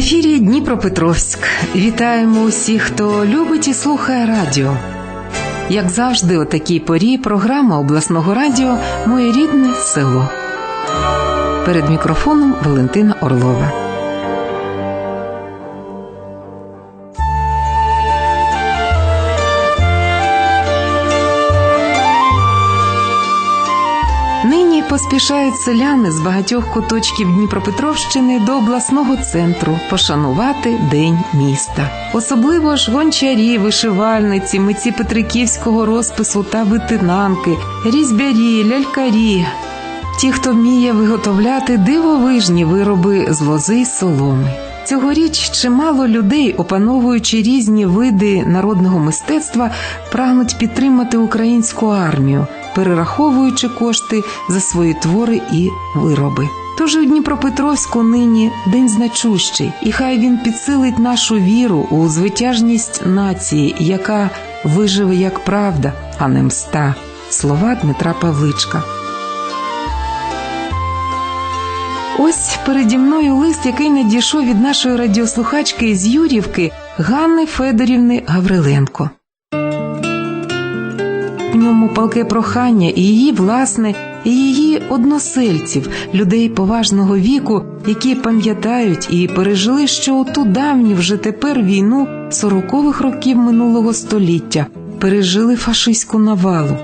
ефірі Дніпропетровськ. Вітаємо усіх, хто любить і слухає радіо. Як завжди, о такій порі програма обласного радіо Моє рідне село. Перед мікрофоном Валентина Орлова. Поспішають селяни з багатьох куточків Дніпропетровщини до обласного центру пошанувати День міста. Особливо ж гончарі, вишивальниці, митці Петриківського розпису та витинанки, різьбярі, лялькарі. Ті, хто вміє виготовляти дивовижні вироби з лози й соломи. Цьогоріч чимало людей, опановуючи різні види народного мистецтва, прагнуть підтримати українську армію, перераховуючи кошти за свої твори і вироби. Тож у Дніпропетровську нині день значущий, і хай він підсилить нашу віру у звитяжність нації, яка виживе як правда, а не мста. Слова Дмитра Павличка. Ось переді мною лист, який надійшов від нашої радіослухачки з Юрівки Ганни Федорівни Гавриленко. Ньому палке прохання і її власне, і її односельців, людей поважного віку, які пам'ятають і пережили ще оту давню вже тепер війну сорокових років минулого століття, пережили фашистську навалу.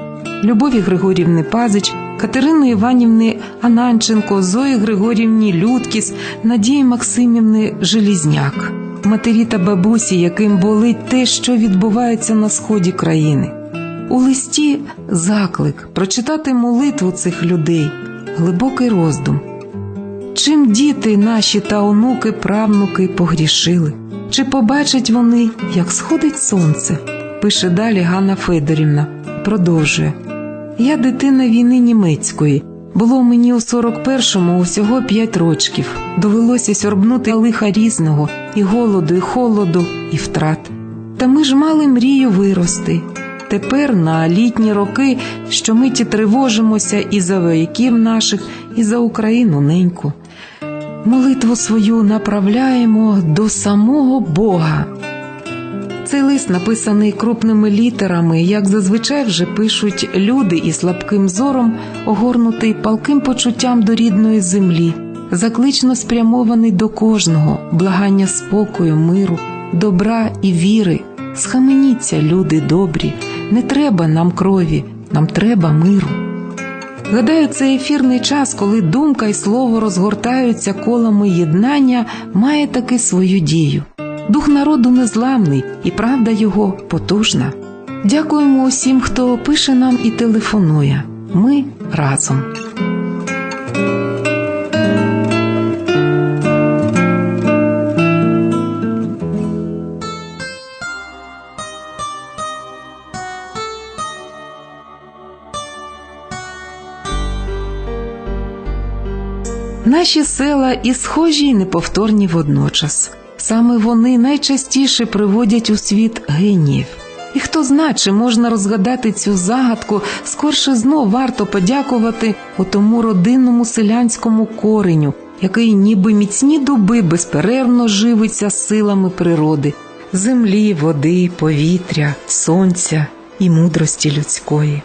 Любові Григорівни Пазич, Катерини Іванівни Ананченко, Зої Григорівні Людкіс, Надії Максимівни Желізняк, матері та бабусі, яким болить те, що відбувається на сході країни. У листі заклик прочитати молитву цих людей, глибокий роздум. Чим діти наші та онуки, правнуки погрішили? Чи побачать вони, як сходить сонце? Пише далі Ганна Федорівна, продовжує. Я дитина війни німецької. Було мені у 41-му усього 5 рочків. Довелося сьорбнути лиха різного, і голоду, і холоду, і втрат. Та ми ж мали мрію вирости. Тепер на літні роки щомиті тривожимося і за вояків наших, і за Україну неньку. Молитву свою направляємо до самого Бога. Цей лист написаний крупними літерами, як зазвичай вже пишуть люди із слабким зором, огорнутий палким почуттям до рідної землі, заклично спрямований до кожного, благання спокою, миру, добра і віри. Схаменіться, люди добрі, не треба нам крові, нам треба миру. Гадаю, цей ефірний час, коли думка і слово розгортаються колами єднання, має таки свою дію. Дух народу незламний і правда його потужна. Дякуємо усім, хто пише нам і телефонує. Ми разом. Наші села і схожі, і неповторні водночас. Саме вони найчастіше приводять у світ геніїв. І хто зна, чи можна розгадати цю загадку, скорше знов варто подякувати отому родинному селянському кореню, який ніби міцні дуби безперервно живиться силами природи, землі, води, повітря, сонця і мудрості людської.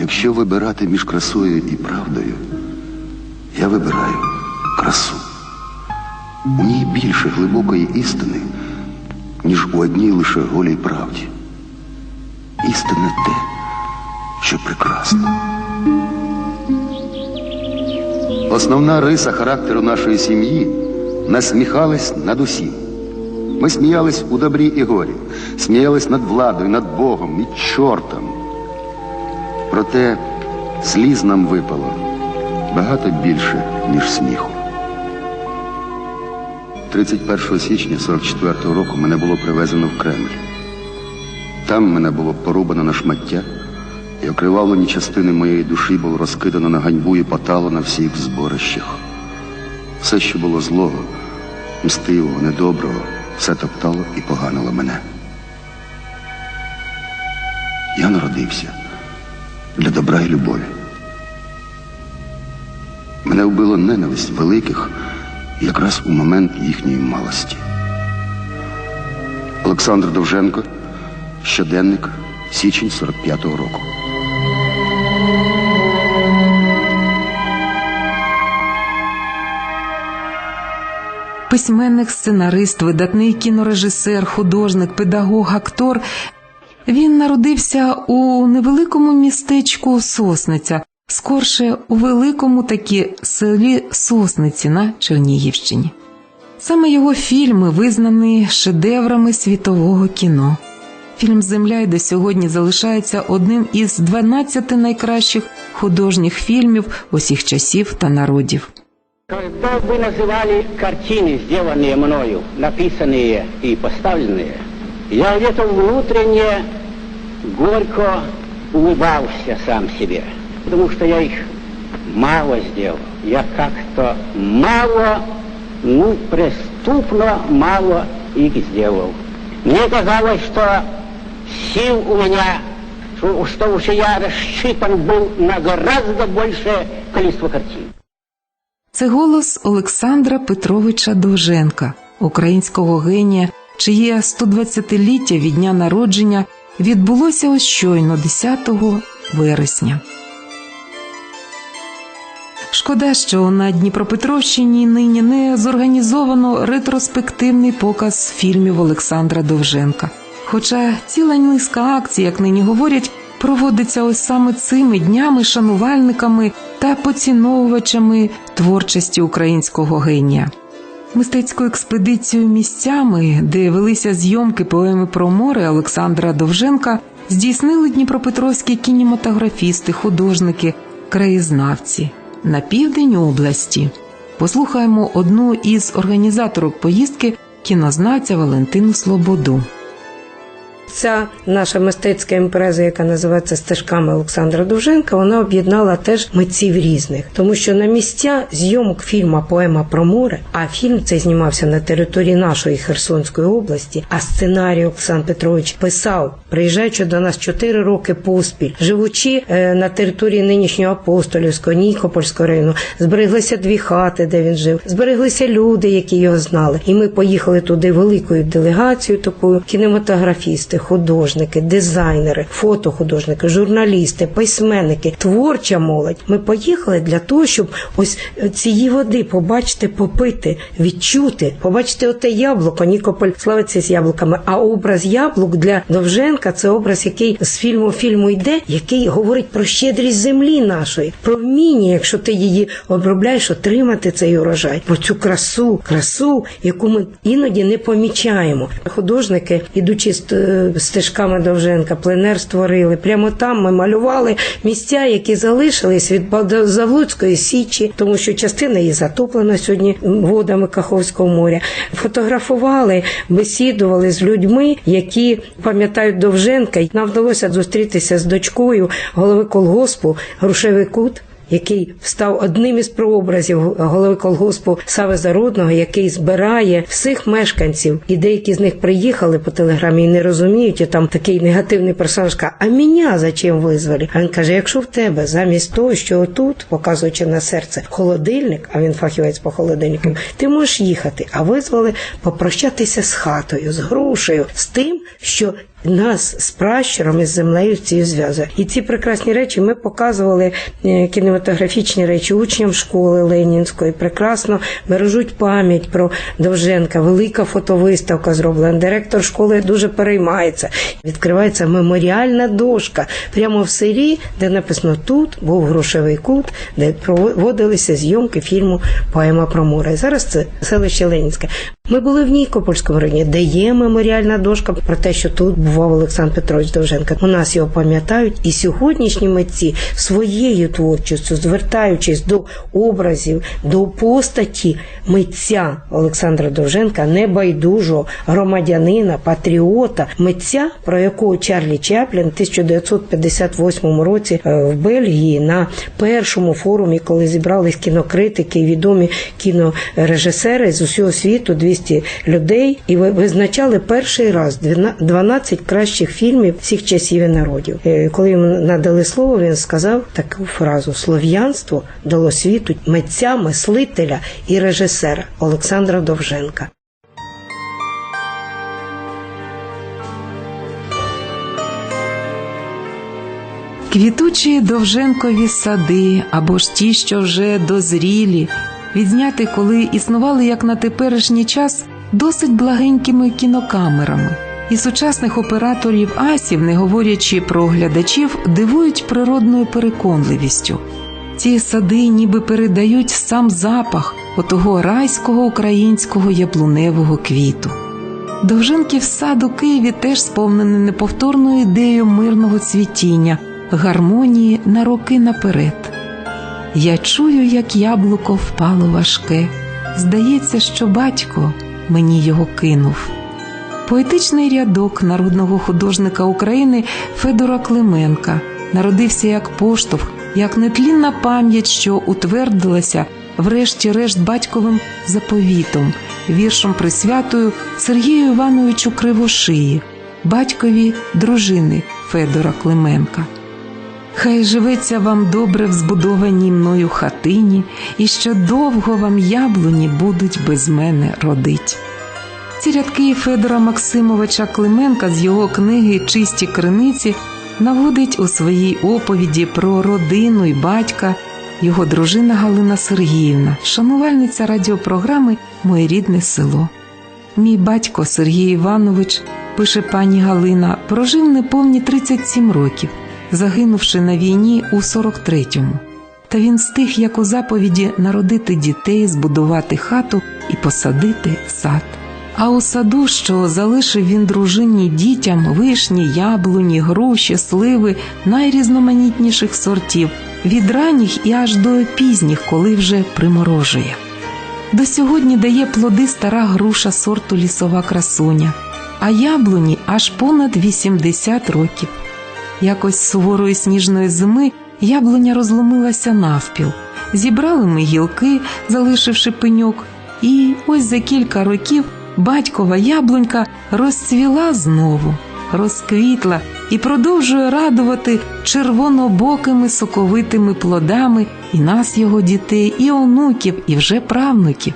Якщо вибирати між красою і правдою, я вибираю красу. У ній більше глибокої істини, ніж у одній лише голій правді. Істина те, що прекрасно. Основна риса характеру нашої сім'ї насміхались над усім. Ми сміялись у добрі і горі, сміялись над владою, над Богом і чортом. Проте сліз нам випало багато більше, ніж сміху. 31 січня 44-го року мене було привезено в Кремль. Там мене було порубано на шмаття, і окривавлені частини моєї душі було розкидано на ганьбу і потало на всіх зборищах. Все, що було злого, мстивого, недоброго, все топтало і поганило мене. Я народився для добра і любові. Мене вбило ненависть великих якраз у момент їхньої малості. Олександр Довженко, щоденник, січень 45-го року. Письменник, сценарист, видатний кінорежисер, художник, педагог, актор. Він народився у невеликому містечку Сосниця, скорше у великому таки селі Сосниці на Чернігівщині. Саме його фільми визнані шедеврами світового кіно. Фільм Земля й до сьогодні залишається одним із 12 найкращих художніх фільмів усіх часів та народів. Когда вы называли картины, сделанные мною, написанные и поставленные, Я где-то внутренне горько улыбался сам себе, потому что я их мало сделал. Я как-то мало, ну, преступно мало их сделал. Мне казалось, что сил у меня, что, что уж я рассчитан был на гораздо большее количество картин. Це голос Олександра Петровича Довженка, українського генія, чиє 120-ліття від дня народження відбулося ось щойно 10 вересня. Шкода, що на Дніпропетровщині нині не зорганізовано ретроспективний показ фільмів Олександра Довженка. Хоча ціла низка акцій, як нині говорять, проводиться ось саме цими днями шанувальниками та поціновувачами творчості українського генія. Мистецьку експедицію місцями, де велися зйомки поеми про море Олександра Довженка, здійснили дніпропетровські кінематографісти, художники, краєзнавці на південь області. Послухаємо одну із організаторок поїздки кінознавця Валентину Слободу. Ця наша мистецька імпреза, яка називається стежками Олександра Довженка, вона об'єднала теж митців різних, тому що на місця зйомок фільму Поема про море, а фільм цей знімався на території нашої Херсонської області. А сценарій Олександр Петрович писав, приїжджаючи до нас 4 роки поспіль, живучи е, на території нинішнього апостолівського, Нікопольського району, збереглися дві хати, де він жив, збереглися люди, які його знали. І ми поїхали туди великою делегацією, такою кінематографісти, художники, дизайнери, фотохудожники, журналісти, письменники, творча молодь. Ми поїхали для того, щоб ось цієї води побачити, попити, відчути, побачити оте яблуко. Нікополь славиться з яблуками. А образ яблук для Довженка це образ, який з фільму фільму йде, який говорить про щедрість землі нашої, про вміння, якщо ти її обробляєш, отримати цей урожай, про цю красу, красу, яку ми іноді не помічаємо. Художники, ідучи з е, стежками Довженка, пленер створили. Прямо там ми малювали місця, які залишились від Завлуцької січі, тому що частина її затоплена сьогодні водами Каховського моря. Фотографували, бесідували з людьми, які пам'ятають Довженка. Нам вдалося зустрітися з дочкою голови колгоспу Грушевий кут який став одним із прообразів голови колгоспу Сави Зарудного, який збирає всіх мешканців, і деякі з них приїхали по телеграмі і не розуміють, і там такий негативний персонаж каже, а мене зачем визвали? А він каже: якщо в тебе замість того, що отут, показуючи на серце, холодильник, а він фахівець по холодильникам, ти можеш їхати, а визвали попрощатися з хатою, з грушею, з тим, що нас з пращуром і з землею цією зв'язує. І ці прекрасні речі ми показували е, кінематографічні речі учням школи Ленінської. Прекрасно бережуть пам'ять про Довженка. Велика фотовиставка зроблена. Директор школи дуже переймається. Відкривається меморіальна дошка прямо в селі, де написано тут був грошовий кут, де проводилися зйомки фільму Поема про море. Зараз це селище Ленінське. Ми були в Нікопольському районі, де є меморіальна дошка про те, що тут бував Олександр Петрович Довженко. У нас його пам'ятають, і сьогоднішні митці своєю творчістю, звертаючись до образів, до постаті митця Олександра Довженка, небайдужого громадянина, патріота, митця, про якого Чарлі Чаплін в 1958 році е, в Бельгії на першому форумі, коли зібрались кінокритики, відомі кінорежисери з усього світу, 200 кількості людей і ви- визначали перший раз 12 кращих фільмів всіх часів і народів. Е, Коли йому надали слово, він сказав таку фразу: Слов'янство дало світу митця, мислителя і режисера Олександра Довженка. Квітучі довженкові сади або ж ті, що вже дозрілі, відзняти, коли існували як на теперішній час досить благенькими кінокамерами. І сучасних операторів асів, не говорячи про глядачів, дивують природною переконливістю. Ці сади ніби передають сам запах отого райського українського яблуневого квіту. Довженків сад у Києві теж сповнений неповторною ідеєю мирного цвітіння, гармонії на роки наперед. Я чую, як яблуко впало важке. Здається, що батько мені його кинув. Поетичний рядок народного художника України Федора Клименка народився як поштовх, як нетлінна пам'ять, що утвердилася, врешті-решт, батьковим заповітом, віршом присвятою Сергію Івановичу Кривошиї, батькові дружини Федора Клименка. Хай живеться вам добре в збудованій мною хатині, і ще довго вам яблуні будуть без мене родить. Ці рядки Федора Максимовича Клименка з його книги Чисті криниці наводить у своїй оповіді про родину і батька його дружина Галина Сергіївна, шанувальниця радіопрограми Моє рідне село. Мій батько Сергій Іванович, пише пані Галина, прожив неповні 37 років, загинувши на війні у 43-му. Та він встиг, як у заповіді, народити дітей, збудувати хату і посадити сад. А у саду, що залишив він дружині дітям, вишні, яблуні, груші, сливи найрізноманітніших сортів, від ранніх і аж до пізніх, коли вже приморожує. До сьогодні дає плоди стара груша сорту лісова красуня, а яблуні аж понад 80 років. Якось суворої сніжної зими яблуня розломилася навпіл. Зібрали ми гілки, залишивши пеньок, і ось за кілька років батькова яблунька розцвіла знову, розквітла і продовжує радувати червонобокими соковитими плодами і нас, його дітей, і онуків, і вже правнуків.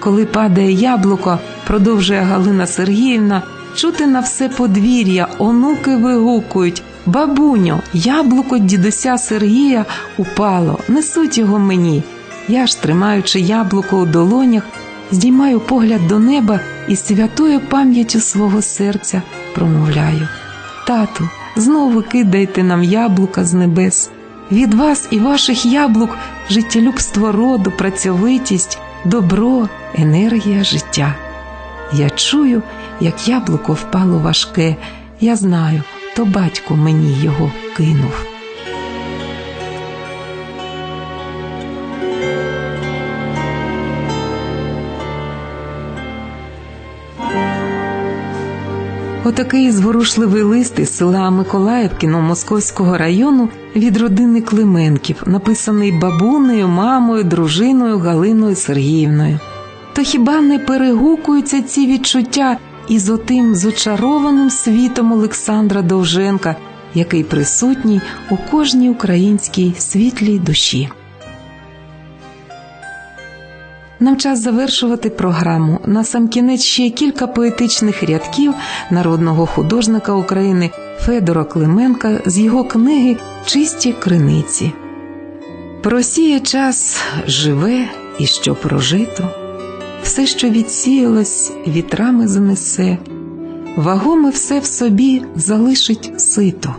Коли падає яблуко, продовжує Галина Сергіївна, чути на все подвір'я, онуки вигукують. Бабуньо, яблуко дідуся Сергія упало, несуть його мені. Я ж, тримаючи яблуко у долонях, здіймаю погляд до неба і святою пам'яттю свого серця промовляю: Тату, знову кидайте нам яблука з небес. Від вас і ваших яблук життєлюбство роду, працьовитість, добро, енергія життя. Я чую, як яблуко впало важке. Я знаю, то батько мені його кинув. Отакий зворушливий лист із села Миколаївки Московського району від родини Клименків, написаний бабунею, мамою, дружиною Галиною Сергіївною. То хіба не перегукуються ці відчуття із отим зочарованим світом Олександра Довженка, який присутній у кожній українській світлій душі? Нам час завершувати програму. На сам кінець ще кілька поетичних рядків народного художника України Федора Клименка з його книги Чисті криниці. Просіє час живе і що прожито, все, що відсіялось, вітрами занесе, вагоме все в собі залишить сито.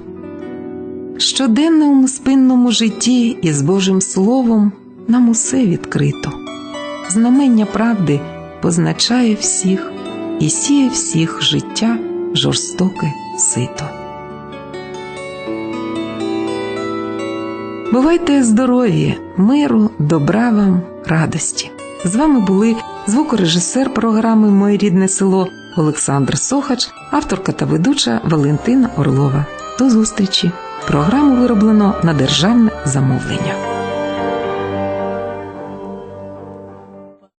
Щоденному спинному житті і з Божим Словом нам усе відкрито знамення правди позначає всіх і сіє всіх життя жорстоке сито. Бувайте здорові, миру, добра вам, радості. З вами були звукорежисер програми Моє рідне село Олександр Сохач, авторка та ведуча Валентина Орлова. До зустрічі! Програму вироблено на державне замовлення.